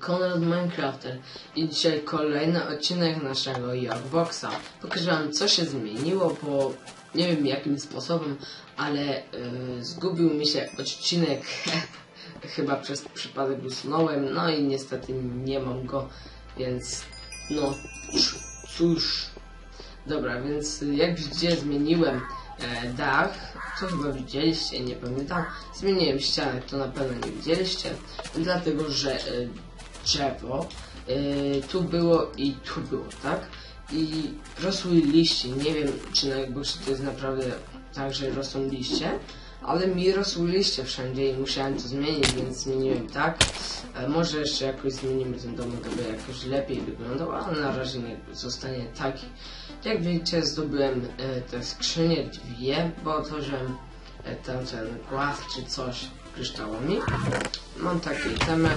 Konrad Minecrafter i dzisiaj kolejny odcinek naszego Yorkboxa. Pokażę wam co się zmieniło, bo nie wiem jakim sposobem, ale yy, zgubił mi się odcinek, chyba przez przypadek usunąłem, no i niestety nie mam go, więc no cóż. Dobra, więc jak widzicie zmieniłem e, dach, co chyba widzieliście, nie pamiętam. Zmieniłem ścianę, to na pewno nie widzieliście, dlatego że e, drzewo e, tu było i tu było, tak? I rosły liście, nie wiem czy na Xboxie to jest naprawdę tak, że rosną liście, ale mi rosły liście wszędzie i musiałem to zmienić, więc zmieniłem tak. E, może jeszcze jakoś zmienimy ten domek, aby jakoś lepiej wyglądał, ale na razie nie zostanie taki. Jak widzicie, zdobyłem e, te skrzynie dwie, bo otworzyłem e, tamten głaz czy coś kryształami. Mam takie itemy.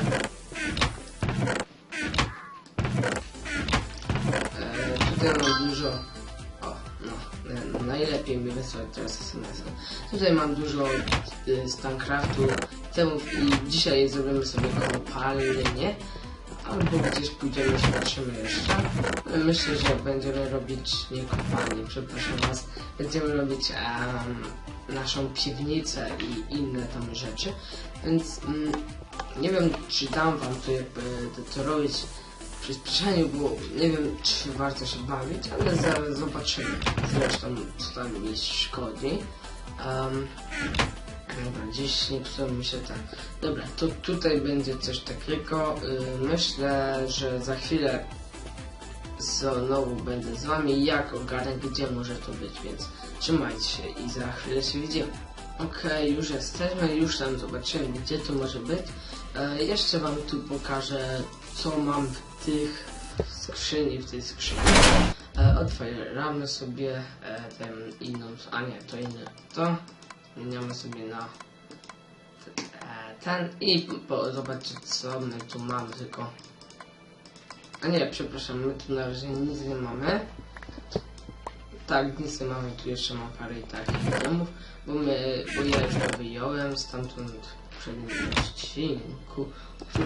E, mam dużo. O, no, e, najlepiej mi wysłać teraz SMS-a. Tutaj mam dużo e, Stancraftu, temów i dzisiaj zrobimy sobie kopalnię. Albo gdzieś pójdziemy, zobaczymy jeszcze. Myślę, że będziemy robić, nie kopalnię, przepraszam was, będziemy robić em, naszą piwnicę i inne tam rzeczy. Więc mm, nie wiem, czy dam wam to jakby to, to robić przyspieszeniu, bo nie wiem, czy warto się bawić, ale zaraz zobaczymy. Zresztą, co tam mi szkodzi. Um, Dobra, gdzieś nie psuło mi się tak. Dobra, to tutaj będzie coś takiego. Yy, myślę, że za chwilę znowu będę z wami, jak ogarnę, gdzie może to być, więc trzymajcie się i za chwilę się widzimy. Okej, już jesteśmy, już tam zobaczyłem, gdzie to może być. E, jeszcze wam tu pokażę, co mam w tych skrzyni, w tej skrzyni. E, otwieramy sobie e, tę inną, a nie, to inne, to zmieniamy sobie na e, ten i po, zobaczcie co my tu mamy tylko a nie, przepraszam, my tu na razie nic nie mamy tak, nic nie mamy, tu jeszcze mam parę i takich domów bo my, bo ja już to wyjąłem stamtąd w poprzednim odcinku się,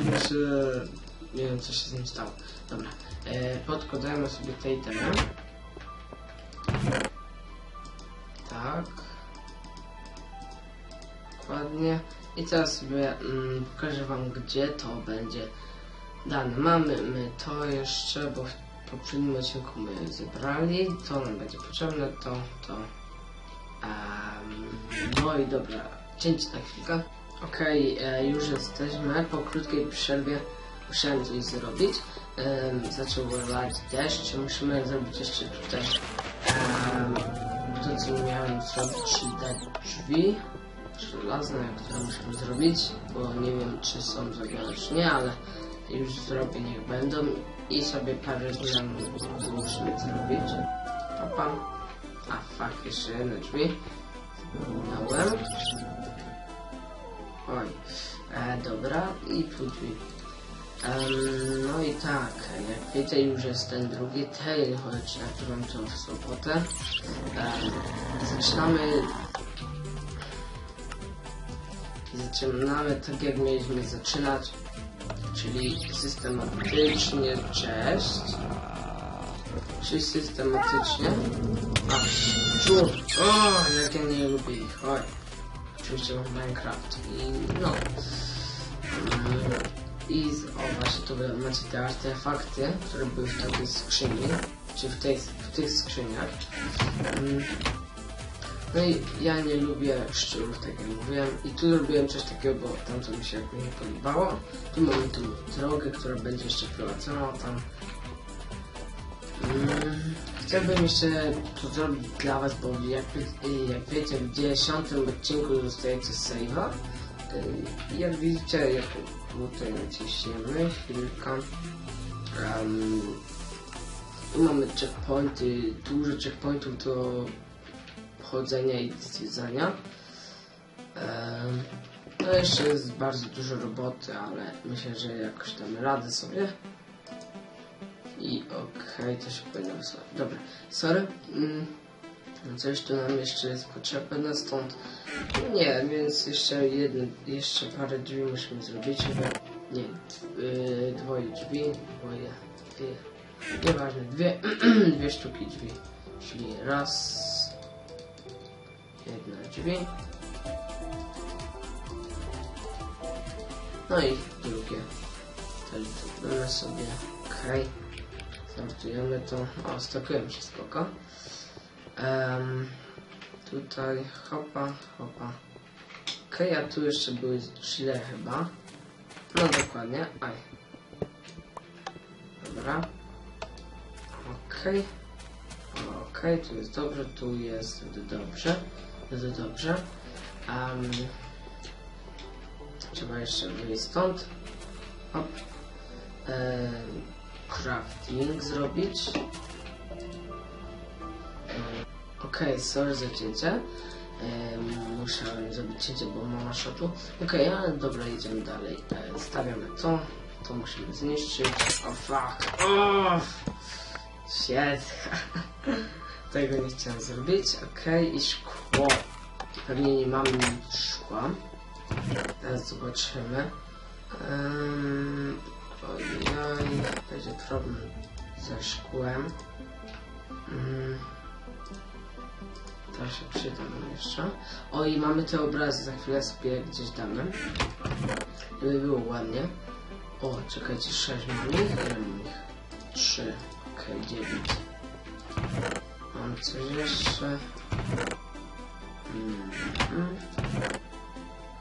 nie wiem co się z nim stało dobra, e, podkładamy sobie tej temy tak Dokładnie. I teraz sobie mm, pokażę wam, gdzie to będzie dane. Mamy my to jeszcze, bo w poprzednim odcinku my zebrali. To nam będzie potrzebne, to, to. Um, no i dobra, cięcie na chwilkę. Okej, e, już jesteśmy. Po krótkiej przerwie musiałem coś zrobić. Um, zaczął lać deszcz. Musimy zrobić jeszcze tutaj um, to, co miałem zrobić, czyli dać drzwi żelazne, które musimy zrobić, bo nie wiem czy są zrobione czy nie, ale już zrobię, niech będą i sobie parę zmian musimy zrobić. Opa. A fuck, jeszcze jedne drzwi. Dałem. Oj. E, dobra, i tu drzwi. Em, no i tak, jak wiecie już jest ten drugi tail, choć nagrywam to w sobotę. Em, zaczynamy. Zaczynamy tak jak mieliśmy zaczynać, czyli systematycznie, cześć, czyli systematycznie, a szczur, o, jak ja nie lubię ich, oj, oczywiście Minecraft i no, Mm, i z- o właśnie wy macie te artefakty, które były w takiej skrzyni, czy w, tej, w tych skrzyniach, Mm, no i ja nie lubię szczurów, tak jak mówiłem. I tu zrobiłem coś takiego, bo tamto mi się jakby nie podobało. Tu mamy tą drogę, która będzie jeszcze prowadzona tam. Mm, chciałbym jeszcze to zrobić dla was, bo jak, jak wiecie, w dziesiątym odcinku dostajecie save'a. Jak widzicie, jak tutaj naciśniemy, chwilkę. Um, mamy checkpointy, dużo checkpointów do chodzenia i zwiedzania. No jeszcze jest bardzo dużo roboty, ale myślę, że jakoś damy radę sobie. I okej, to się powinno wysłać. Dobra, sorry. Mm, Coś tu nam jeszcze jest potrzebne stąd. Nie, więc jeszcze jedno, jeszcze parę drzwi musimy zrobić, chyba nie, yy, dwoje drzwi, dwoje, dwie, nieważne, dwie, dwie sztuki drzwi. Czyli raz, jedna drzwi. No i drugie. Zrobimy sobie, okej. Sortujemy to, o, stokujemy się spoko. Em, tutaj hopa, hopa. Okej, a tu jeszcze były źle chyba. No dokładnie, aj. Dobra. Okej. Okej, tu jest dobrze, tu jest dobrze. Jest dobrze. Em, trzeba jeszcze wyjść stąd. Hop. Crafting zrobić. Okej, sorry za cięcie. Em, Musiałem zrobić cięcie, bo mama szotu. Okej, ale dobra, idziemy dalej. E, Stawiamy to. To musimy zniszczyć. O fuck. O! Shit. Tego nie chciałem zrobić. Okej, i szkło. Pewnie nie mamy szkła. Teraz zobaczymy. Um, ojoj, będzie problem ze szkłem. Mm. To się przyda nam jeszcze. O i mamy te obrazy, za chwilę sobie gdzieś damy. Żeby było ładnie. O, czekajcie, 6 mam ich? Ile mam ich? 3. Okej, 9. Mam coś jeszcze. Mm, mm.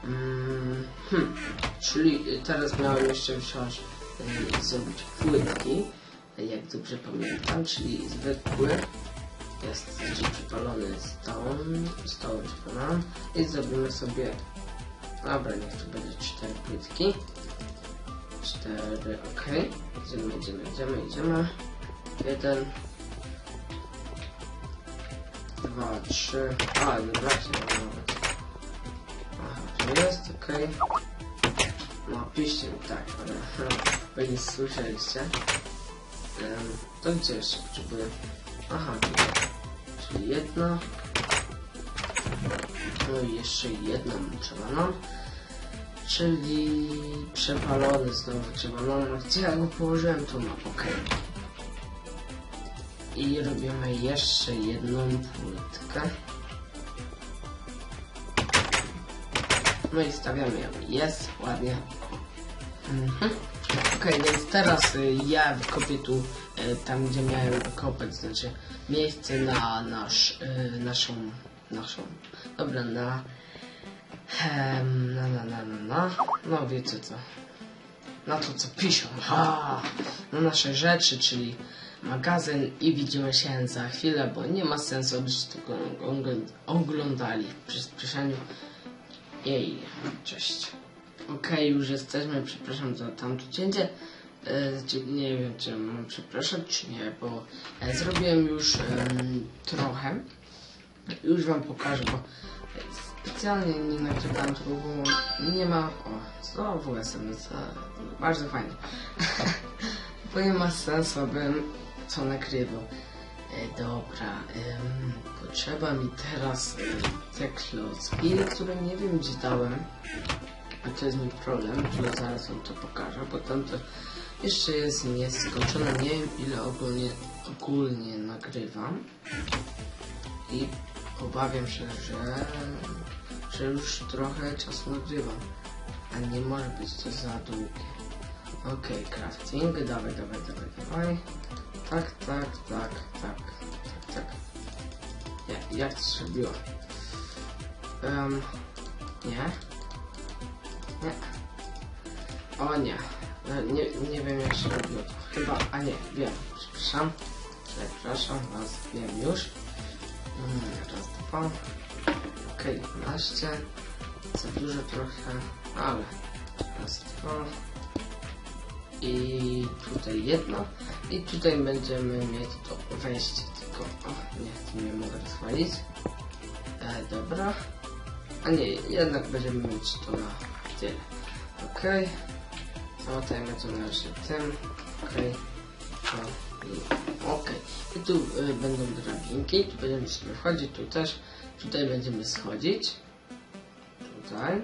Mm, hmm. Czyli teraz miałem jeszcze wziąć y, zrobić płytki, jak dobrze pamiętam, czyli zwykły jest przypalony stone, stone przypalony i zrobimy sobie, dobra, niech to będzie cztery płytki, cztery, ok, idziemy, idziemy, idziemy, idziemy, jeden, dwa, trzy, a, nie braknie nawet, aha, tu jest, ok, no piszcie mi tak, ale bo nie słyszeliście, Em, to gdzie jeszcze potrzebuję, aha. Czyli jedna. No i jeszcze jedną trzeba nam. Czyli przepalony znowu trzeba nam. Gdzie ja go położyłem? Tu mam, ok. I robimy jeszcze jedną płytkę. No i stawiamy ją. Jest, ładnie. Mhm. Okej, więc teraz y, ja wykopię tu tam, gdzie miałem wykopać, znaczy miejsce na nasz, y, naszą, naszą, dobra, na, na, na, na, na, na, no wiecie co, na to co piszą, ha, na nasze rzeczy, czyli magazyn i widzimy się za chwilę, bo nie ma sensu, abyście ogl- oglądali. W przyspieszeniu. Jej, cześć. Okej, już jesteśmy, przepraszam za tamto cięcie. E, nie wiem, czy mam przepraszać, czy nie, bo e, zrobiłem już em, trochę. Już wam pokażę, bo specjalnie nie nagrywałem tego, bo nie ma... O, znowu SMS, bardzo fajnie. bo nie ma sensu, abym co nagrywał. E, dobra, em, potrzeba mi teraz e, te klocki, które nie wiem gdzie dałem. A to jest mój problem, że zaraz wam to pokażę, bo tam to jeszcze jest nieskończone. Nie wiem ile ogólnie, ogólnie nagrywam. I obawiam się, że, że już trochę czasu nagrywam. A nie może być to za długie. Okej, crafting, dawaj, dawaj, dawaj, dawaj. Tak, tak, tak, tak, tak, tak. Jak, jak to się robiło? Um, nie. Nie. O nie. No, nie. Nie wiem to. Chyba, a nie, wiem. Przepraszam. Przepraszam was, wiem już. Mm, raz, dwa. Okej, 12. Za dużo trochę, ale raz, dwa. I tutaj jedno. I tutaj będziemy mieć to wejście, tylko o, nie, tu nie mogę rozwalić. E, dobra. A nie, jednak będziemy mieć to na tyle. Okej. Okay. Załatajmy to na razie tym. Okej. Okay. I ok. I tu y, będą drabinki, tu będziemy sobie wchodzić, tu też. Tutaj będziemy schodzić. Tutaj. Y,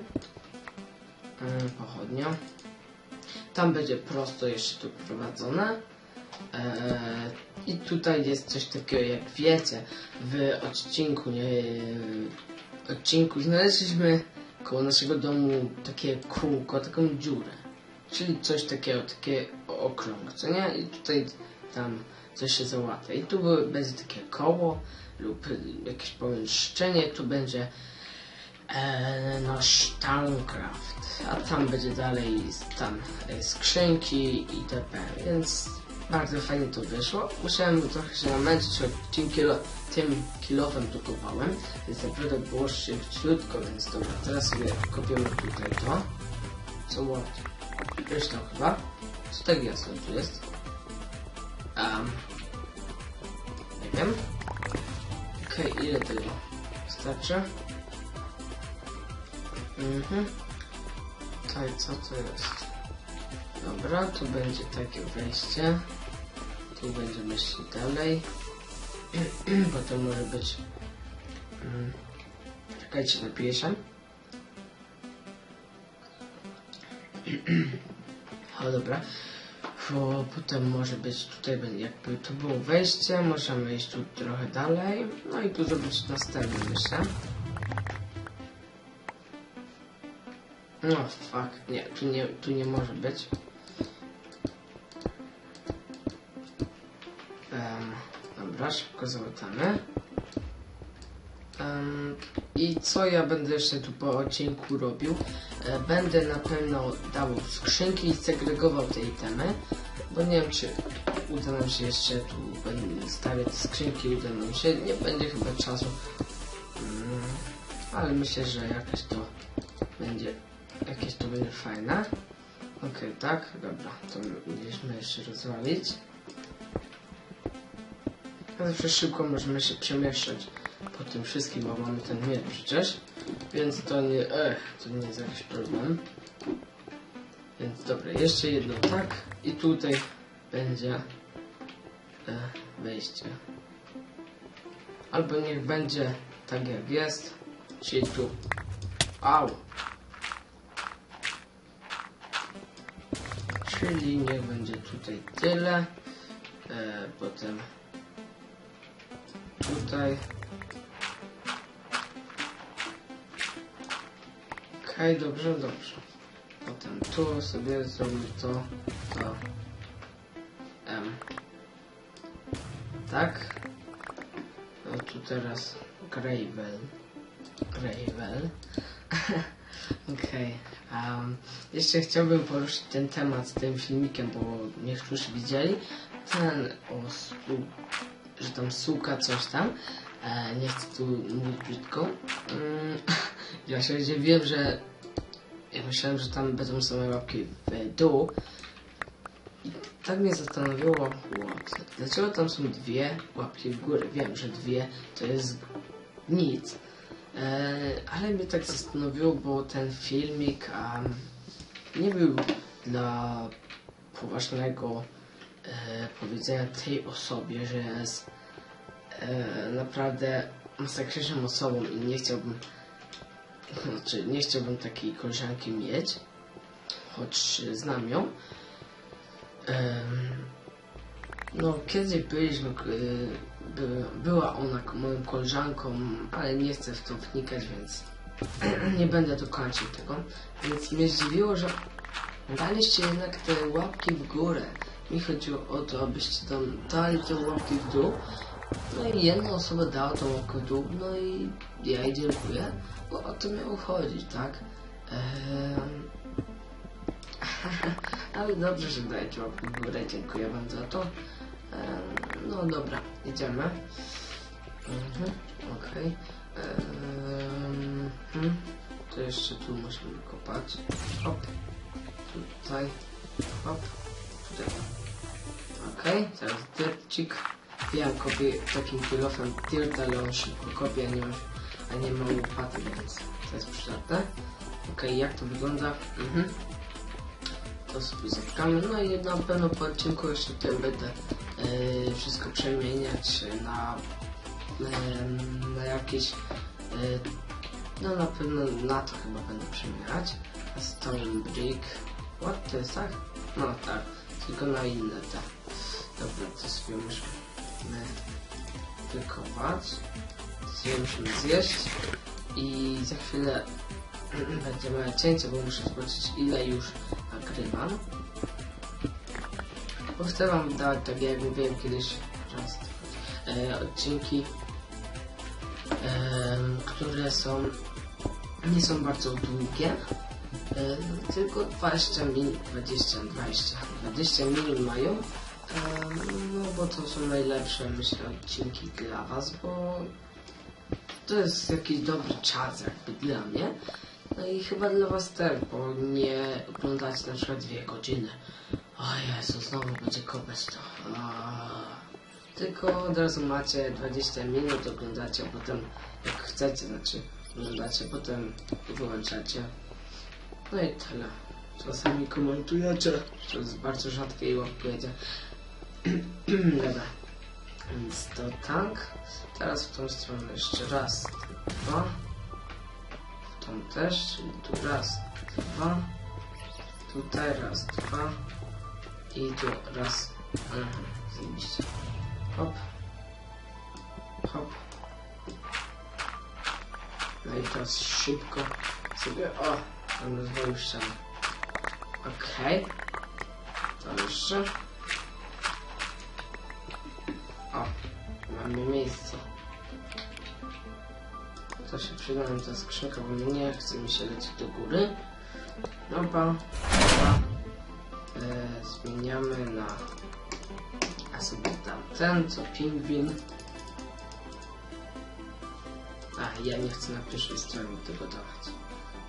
pochodnia. Tam będzie prosto jeszcze tu prowadzone. Eee, I tutaj jest coś takiego, jak wiecie, w odcinku, nie, odcinku znaleźliśmy koło naszego domu takie kółko, taką dziurę. Czyli coś takiego, takie okrąg, co nie? I tutaj tam coś się załatwia. I tu będzie takie koło lub jakieś pomieszczenie, tu będzie e, nasz Towncraft, a tam będzie dalej tam e, skrzynki itp. Więc bardzo fajnie to wyszło. Musiałem trochę się namęczyć, tym, kilo, tym kilofem tu kopałem, więc naprawdę było szybciutko, więc dobra, teraz sobie kopiemy tutaj to. Co ładnie. Wiesz tam chyba? Co tak jasno tu jest? Um, nie wiem. Okej, ile tego starczy? Mhm. Tutaj co to jest? Dobra, tu będzie takie wejście. Tu będziemy szli dalej. Potem może być... Mm. Czekajcie, napiję się. O, dobra. O, potem może być tutaj, jakby to było wejście, możemy iść tu trochę dalej, no i tu zrobić następny, myślę. No, fuck, nie, tu nie, tu nie może być. Um, dobra, szybko załatamy. Um, I co ja będę jeszcze tu po odcinku robił? E, będę na pewno dawał skrzynki i segregował te itemy, bo nie wiem czy uda nam się jeszcze tu będę stawiać skrzynki, uda nam się, nie będzie chyba czasu, mm, ale myślę, że jakoś to będzie, jakieś to będzie fajne. Okej, tak, dobra, to mieliśmy jeszcze rozwalić. Zawsze szybko możemy się przemieszczać po tym wszystkim, bo mamy ten miecz przecież. Więc to nie, ech, to nie jest jakiś problem. Więc dobra, jeszcze jedno tak i tutaj będzie e, wejście. Albo niech będzie tak jak jest, czyli tu. Au! Czyli niech będzie tutaj tyle. E, potem tutaj. Okej, dobrze, dobrze. Potem tu sobie zrobimy to, to. M. Tak. No tu teraz Gravel. Gravel. Okej. em, jeszcze chciałbym poruszyć ten temat z tym filmikiem, bo niektórzy widzieli. Ten o su- że tam suka coś tam. E, nie chcę tu mówić brzydko. Mm, ja się wiem, że ja myślałem, że tam będą same łapki w dół. I tak mnie zastanowiło, what? dlaczego tam są dwie łapki w górę? Wiem, że dwie to jest nic. E, ale mnie tak zastanowiło, bo ten filmik um, nie był dla poważnego e, powiedzenia tej osobie, że jest e, naprawdę masakryczną osobą i nie chciałbym znaczy nie chciałbym takiej koleżanki mieć, choć znam ją. No, kiedyś byliśmy, by, była ona moją koleżanką, ale nie chcę w to wnikać, więc nie będę dokończył tego. Więc mnie zdziwiło, że daliście jednak te łapki w górę. Mi chodziło o to, abyście tam dali te łapki w dół. No i jedna osoba dała tą w dół, no i ja jej dziękuję, bo o to miało chodzić, tak? Ehm... Ale dobrze, że dajecie łapkę w górę, dziękuję wam za to. No dobra, jedziemy. Mhm, okej. Em, hmm. To jeszcze tu musimy kopać. Hop. Tutaj. Hop. Tutaj. Okej, teraz dyrcik. Ja kopię takim kilofem dirt, ale on szybko kopie, a nie, a nie ma łopaty, więc to jest przydatne. Okej, jak to wygląda? Mhm. To sobie zatkamy. No i na pewno po odcinku jeszcze tutaj będę e, wszystko przemieniać na, e, na jakieś, e, no na pewno na to chyba będę przemieniać. A Stone Brick, what to jest tak? No tak, tylko na inne te. Dobra, to sobie musimy sobie musimy zjeść i za chwilę będziemy cięcie, bo muszę zobaczyć ile już nagrywam. Bo chcę wam dać, tak jak mówiłem kiedyś, raz, e, odcinki, em, które są, nie są bardzo długie, e, tylko 20 minut, 20, 20, 20 minut mają, no bo to są najlepsze, myślę, odcinki dla was, bo to jest jakiś dobry czas jakby dla mnie. No i chyba dla was też, bo nie oglądacie na przykład dwie godziny. O Jezu, znowu będzie kopać to. Tylko od razu macie 20 minut, oglądacie, a potem jak chcecie, znaczy oglądacie, potem wyłączacie. No i tyle. Czasami komentujecie, to jest bardzo rzadkie i łapkujecie. Dobra. Więc to tak. Teraz w tą stronę jeszcze raz, dwa. W tą też, czyli tu raz, dwa. Tutaj raz, dwa. I tu raz. Mhm, zajebiście. Hop. Hop. No i teraz szybko sobie. O! Tam rozwoju ściany. Okej. To jeszcze. Mamy miejsce. To się przyda nam ta skrzynka, bo nie chce mi się lecieć do góry. Dobra, dobra. E, zmieniamy na... A sobie dam ten, co pingwin. A, ja nie chcę na pierwszej stronie tego dawać.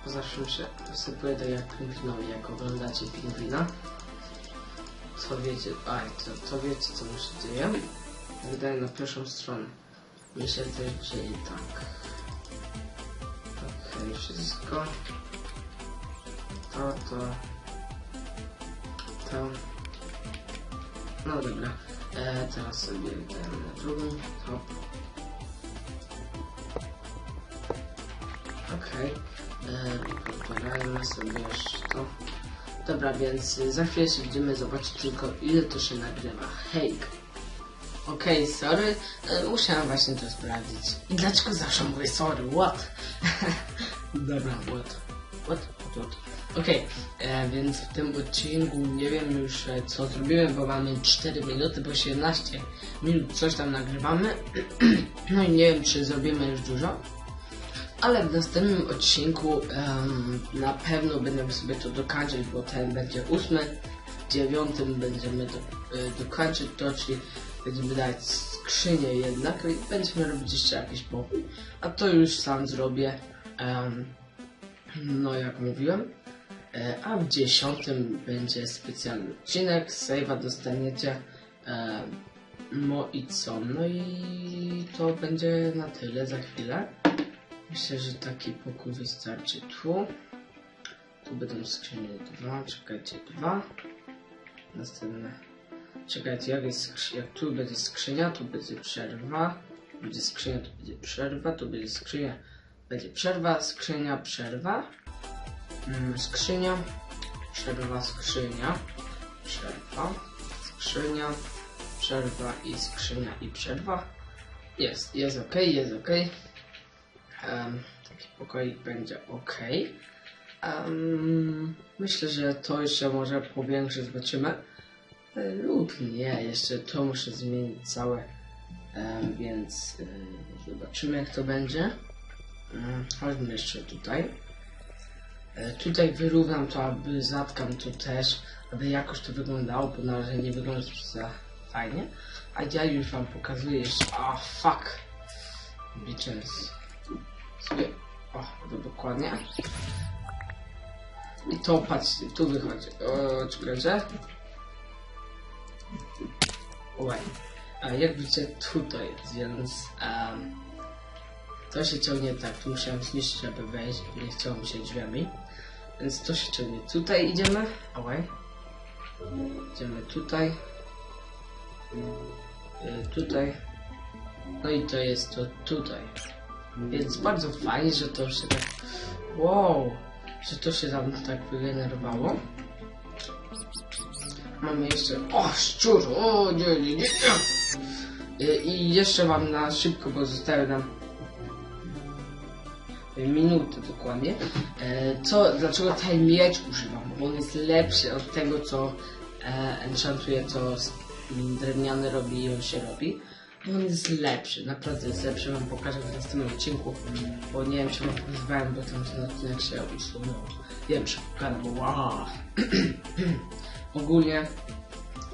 Bo zawsze się wysypuje tak jak pingwinowi, jak oglądacie pingwina. To wiecie, aj, to, to wiecie co mu się dzieje. Wydaje na pierwszą stronę. Mi się też dzieje tak. Okej, wszystko. To, to. To. No dobra. E, teraz sobie dajemy na drugą. Hop. Okej. Okay. Podajmy sobie jeszcze to. Dobra, więc za chwilę się widzimy, zobaczyć tylko ile to się nagrywa. Hejk. Okej, sorry, e, musiałem właśnie to sprawdzić. I dlaczego zawsze mówię sorry, what? Dobra, what? What? What, what? Okej, e, więc w tym odcinku nie wiem już e, co zrobiłem, bo mamy 4 minuty, bo 17 minut coś tam nagrywamy. no i nie wiem czy zrobimy już dużo. Ale w następnym odcinku na pewno będziemy sobie to dokończyć, bo ten będzie ósmy. W dziewiątym będziemy to dokończyć to, czyli będziemy dać skrzynię jednak i będziemy robić jeszcze jakiś pokój. A to już sam zrobię. em, no jak mówiłem. E, a w dziesiątym będzie specjalny odcinek. Save'a dostaniecie. E, no i co? No i to będzie na tyle za chwilę. Myślę, że taki pokój wystarczy tu. Tu będą skrzynie dwa, czekajcie, dwa. Następne. Czekajcie, jak, jest, jak tu będzie skrzynia, tu będzie przerwa. Będzie skrzynia, tu będzie przerwa, tu będzie skrzynia. Będzie przerwa, skrzynia, przerwa. Mm, skrzynia, przerwa, skrzynia, przerwa, skrzynia, przerwa i skrzynia i przerwa. Jest, jest ok, jest ok. Em, taki pokoik będzie ok. Em, myślę, że to jeszcze może powiększy, zobaczymy. E, Lub nie, jeszcze to muszę zmienić całe, Em, więc e, zobaczymy jak to będzie. Chodźmy jeszcze tutaj. E, Tutaj wyrównam to, aby zatkam to też, aby jakoś to wyglądało, bo na razie nie wygląda za fajnie. A ja już wam pokazuję jeszcze. A fuck! Bitches. Sobie. O, to dokładnie. I to patrzcie, tu wychodzi. O, czekajcie. A jak widzicie, tutaj jest, więc em, to się ciągnie tak. Tu musiałem zniszczyć, aby wejść. Nie chciało mi się drzwiami. Więc to się ciągnie. Tutaj idziemy. Oj. Idziemy tutaj. y, tutaj. No i to jest to tutaj. Więc bardzo fajnie, że to się tak... Wow! Że to się tam tak wygenerowało. Mamy jeszcze... O, szczur! O, nie, nie, nie. Y, I jeszcze wam na szybko, bo zostały nam minuty dokładnie. E, co, dlaczego ten miecz używam? Bo on jest lepszy od tego, co e, enchantuje, co drewniany robi i on się robi. On jest lepszy, naprawdę jest lepszy. Wam pokażę w następnym odcinku, bo nie wiem, czy wam pokazywałem, bo tam ten odcinek się usunął. Nie wiem, czy pokażę, bo wow. Ogólnie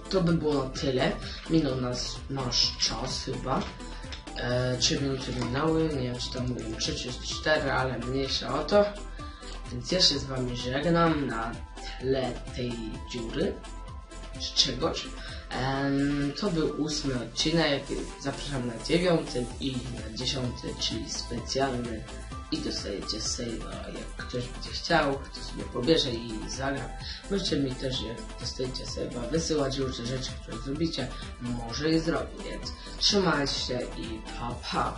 to by było na tyle. Minął nas nasz czas chyba. E, 3 minuty minęły, nie wiem czy tam mówiłem 3 czy 4, ale mniejsza o to. Więc się z wami żegnam na tle tej dziury, czy czegoś. To był ósmy odcinek, zapraszam na dziewiąty i na dziesiąty, czyli specjalny i dostajecie save'a, jak ktoś będzie chciał, to sobie pobierze i zagra. Możecie mi też, jak dostajecie save'a, wysyłać różne rzeczy, które zrobicie, może je zrobię, więc trzymajcie się i pa pa!